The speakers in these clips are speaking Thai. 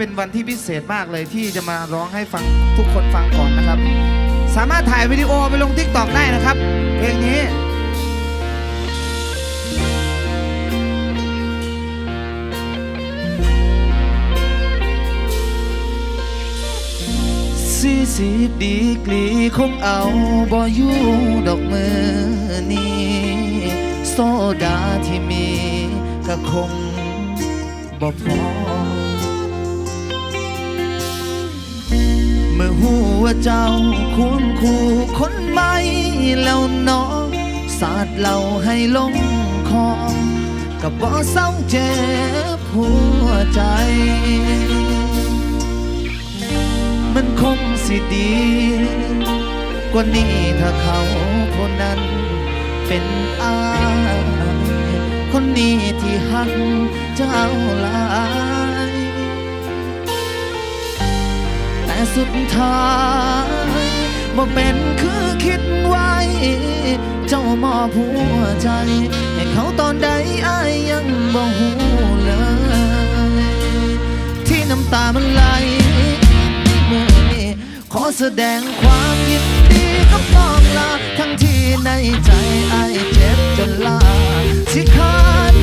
เป็นวันที่พิเศษมากเลยที่จะมาร้องให้ฟังทุกคนฟังก่อนนะครับ สามารถถ่ายวิดีโอไปลงทิกตอกได้นะครับ เพลงนี้ สี่สิบดีกรีคงเอาบอยู่ดอกมือนี้โซดาที่มีก็คงบ่พอ เมื่อหัวเจ้าคุ้นคู่คนใหม่แล้วน้องสาดเหล่าให้ลงคอกับบ่เศร้าเจ็บหัวใจ มันคงสิดี กว่านี้ถ้าเขาคนนั้นเป็นอาคนนี้ที่หักเจ้าลา สุดท้ายบ่เป็นคือคิดไว้ เจ้ามอบหัวใจ ให้เขาตอนใดอายยังบ่หูเลย ที่น้ำตามันไหลเมื่อนี้ขอแสดงความยินดีกับน้องลา ทั้งที่ในใจอายเจ็บจนลาสิขาด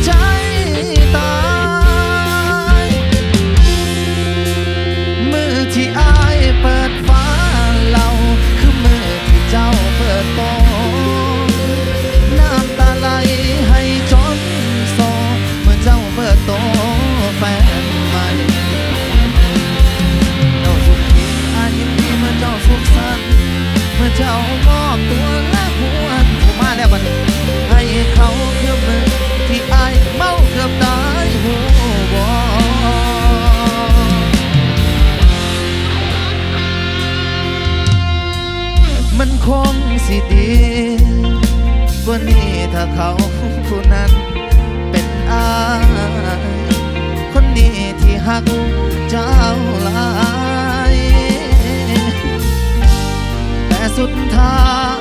ผู้นั้นเป็นอายคนนี้ที่หักเจ้าลายแต่สุดท้าย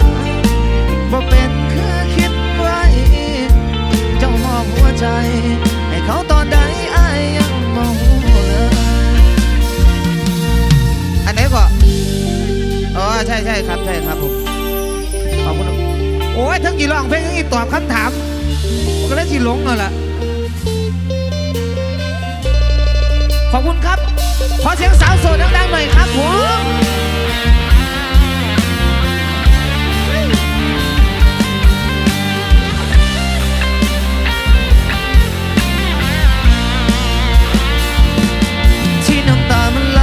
บ่เป็นคือคิดไว้ เจ้ามอบหัวใจ ให้เขาตอนใดอายยังมองเลยอันไหนก่อนอ๋อใช่ใช่ครับใช่ครับผมขอบคุณโอ้ยทั้งกี่ร้องเพลงทั้งกี่ตอบคำถาม ก็ได้ที่หลงเลยล่ะขอบคุณครับ ขอเสียงสาวโสดดังๆหน่อยครับผมที่น้ำตามันไหล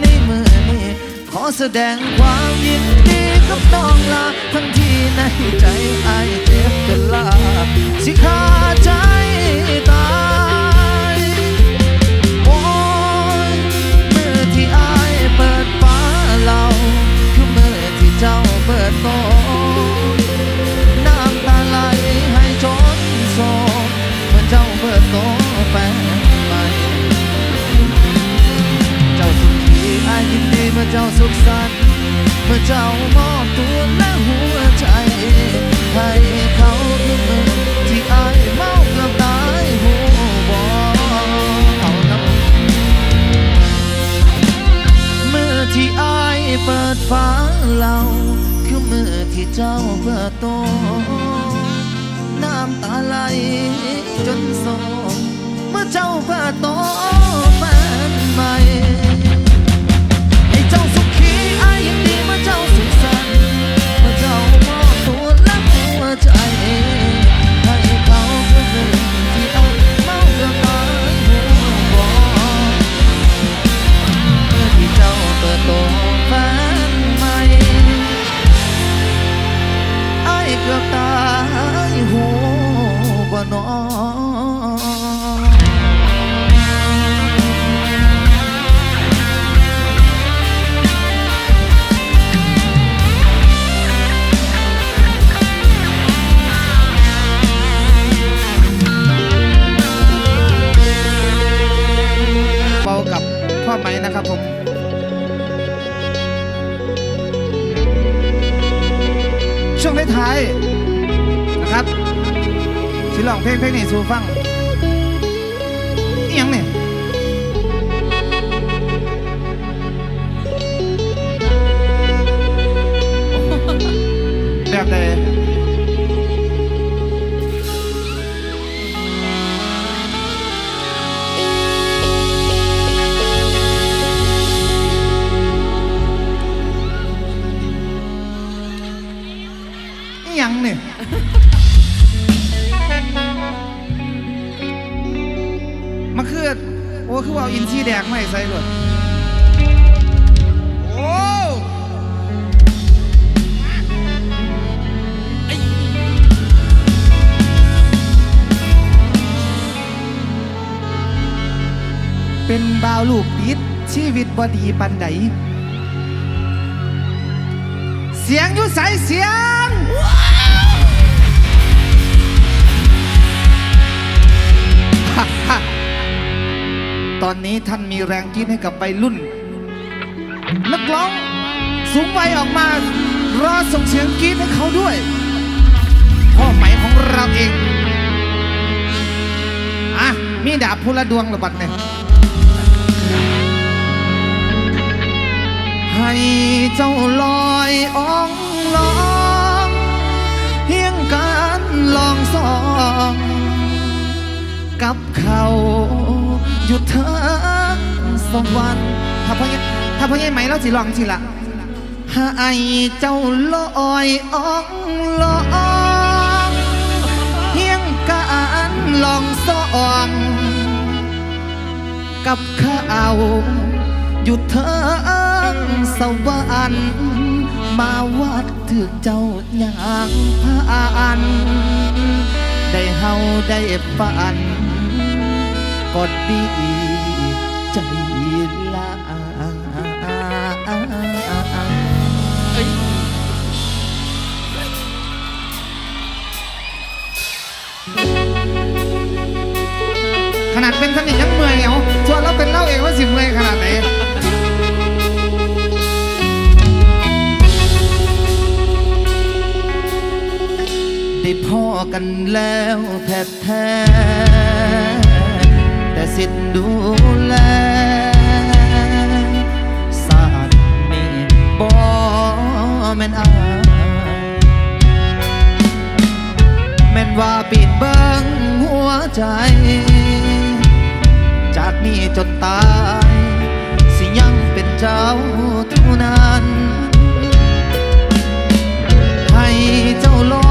ในมือนขอแสดงความยินดีกับน้องลาทั้งที่ในใจไอเจ็บจนลา สิขาดใจตายโอ้ยมือที่อายเปิดฟ้าเราคือเมื่อที่เจ้าเปิดโตน้ำตาไหลให้จนโซเมื่อเจ้าเปิดโตแฟนใหม่เจ้าสุขีอายยินดีเมื่อเจ้าสุขสันต์เมื่อเจ้า จนสองเมื่อเจ้าผ้าตอง เป็นบ่าวลูกติดชีวิตบ่ดีปันใด เสียงอยู่ใสเสียง ตอนนี้ท่านมีแรงกินให้กับวัยรุ่น นักร้องสูงวัยออกมารอส่งเสียงกรีดให้เขาด้วยพ่อไหมของเราเอง อะ มีดาบพลดวงระบัดเนี่ย ให้เจ้าลอยอ่องลองเฮียงกันลองสอง กับเขาอยู่เทิงสวรรค์ถ้าพ่อใหญ่ถ้าพ่อใหญ่ไหมเราสิลองสิละให้เจ้าลอยอ่องลองเฮียงกันลองสองกับเขาอยู่เทิง สวรรค์มาวัดถึกเจ้าอย่างผ่านได้เฮาได้ฝันก็ดีใจละขนาดเป็นสนิทยังเมื่อยเหรอชวนเราเป็นเล่าเองว่าสิเมื่อยขนาด พ่อกันแล้วแท้แท้แต่สิทธิ์ดูแลสาดนี่บ่แม่นอายแม่นว่าปิดเบิ้งหัวใจ จากนี้จนตาย สิยังเป็นเจ้าเท่านั้นให้เจ้าลอ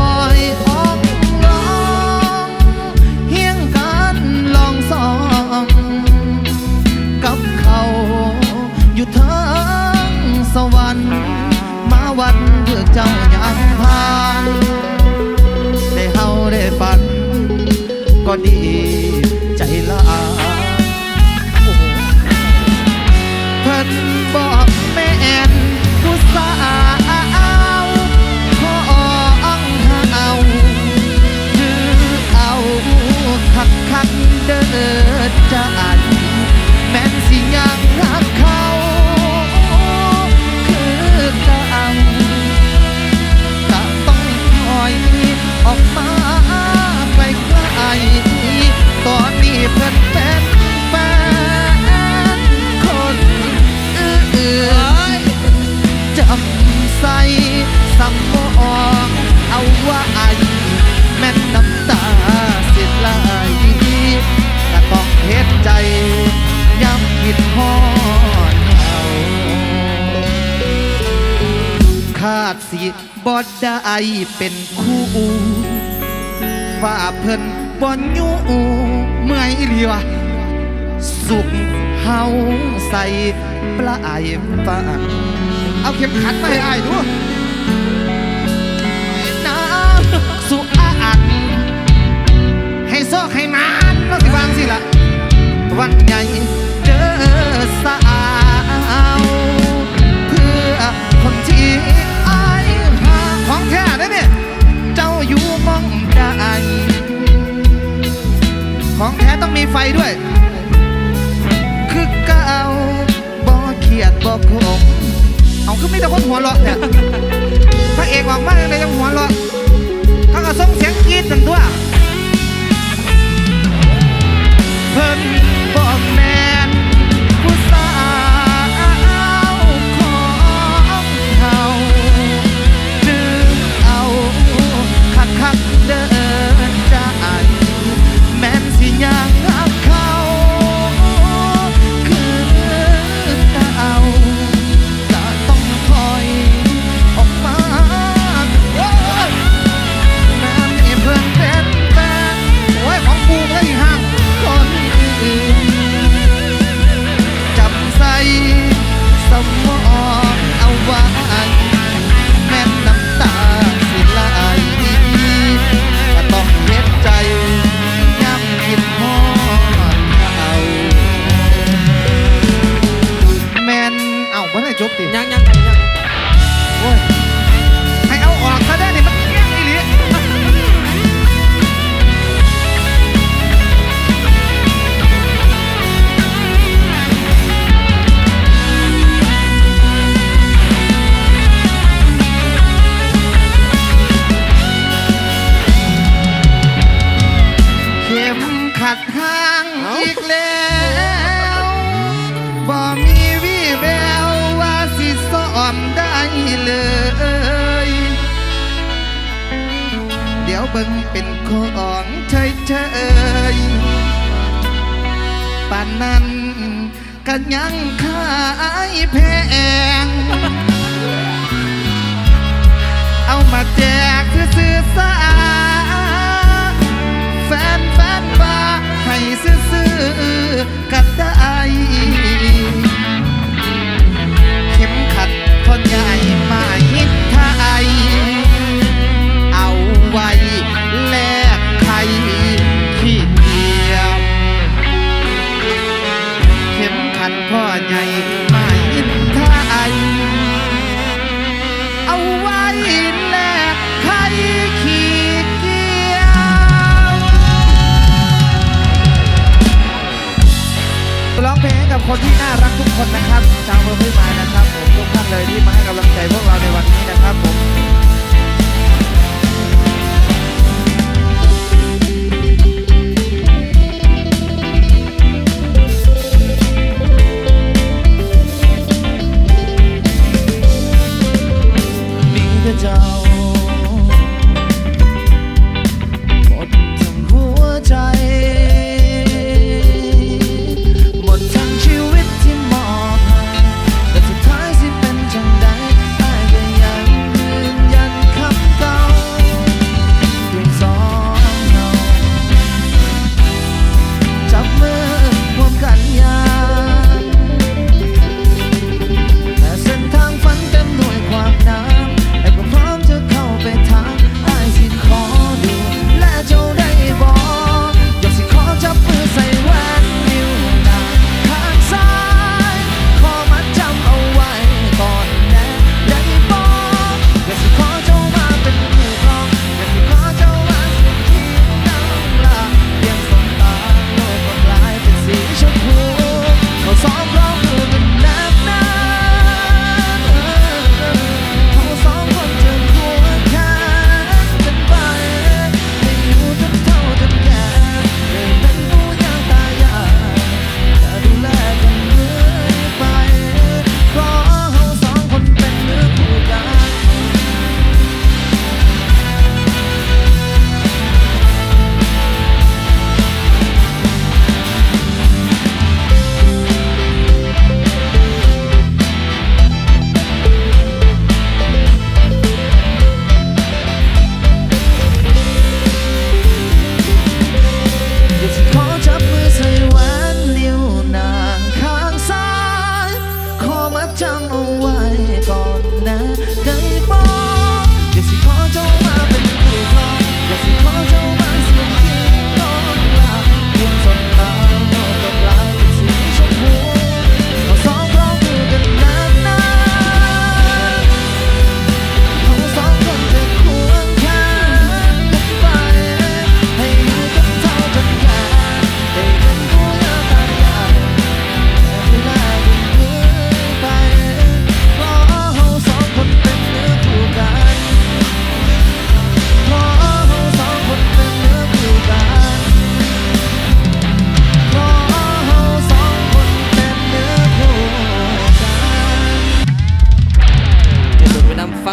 ได้เป็นคู่ว่าเพิ่นบ่อยู่เมื่อยอีหลีวะสุขเฮาใส่ปลายฝันเอาเข็มขัดมาให้อายดูน้ำสุอาอันให้ซอกให้นานแล้วสิวางสิละวันใหญ่ มีไฟด้วย คือเก่าบ่เขียดบ่คมเอาคือมีแต่คนหัวเราะเนี่ยพระเอกออกมาเลยยังหัวเราะเขาก็ส่งเสียงกรี๊ดกันตัวเพิ่นบ Yeah. ปานนั้นกันยังขายแพง เอามาแจกซื้อสาแฟนแฟนบาให้ซื้อกันได้เข็มขัดทนใหญ่มาฮิตไทย คนที่น่ารักทุกคนนะครับชาวเมืองพิมายนะครับผมทุกท่านเลยที่มาให้กำลังใจพวกเราในวันนี้นะครับผม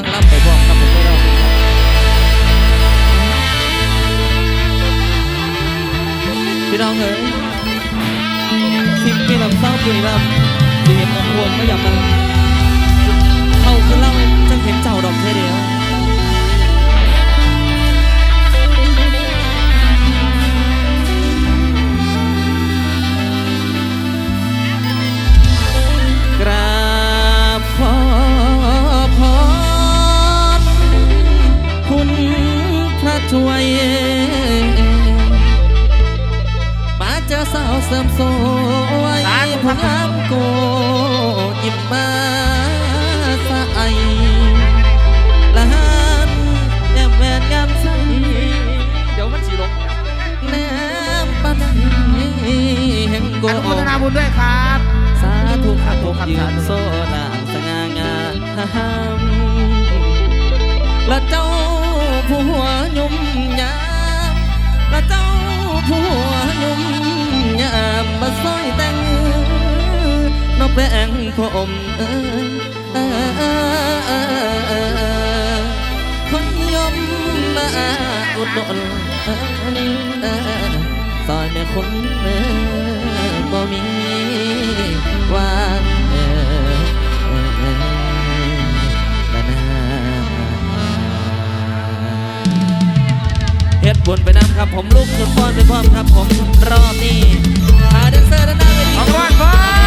ฟังลำไปพร้อมกับผมเลยเนาะพี่น้องเอ๋ยสิบปีลำเศร้าปีลำ บมาสะไละหันแอบแวนยามใสเดี๋ยวมันสีลงน้ำปันแห่งโกอนุโมทนาบุญด้วยครับ สาธุครับผมยืนโซนางสง่างามละเจ้าผู้หัวยุ่มยามละเจ้าผู้หัวยุ่มยามมาซอยแต่ง นกแป่งผมคนยมมาอุดหนซอยแม่คนบ่มีวานเฮ็ดบุญไปน้ำครับผมลูกสุดป้อนไปพร้อมครับผมรอบนี้หาเดนเซอร์ด้านหน้าเวทีของร้อนฟ้า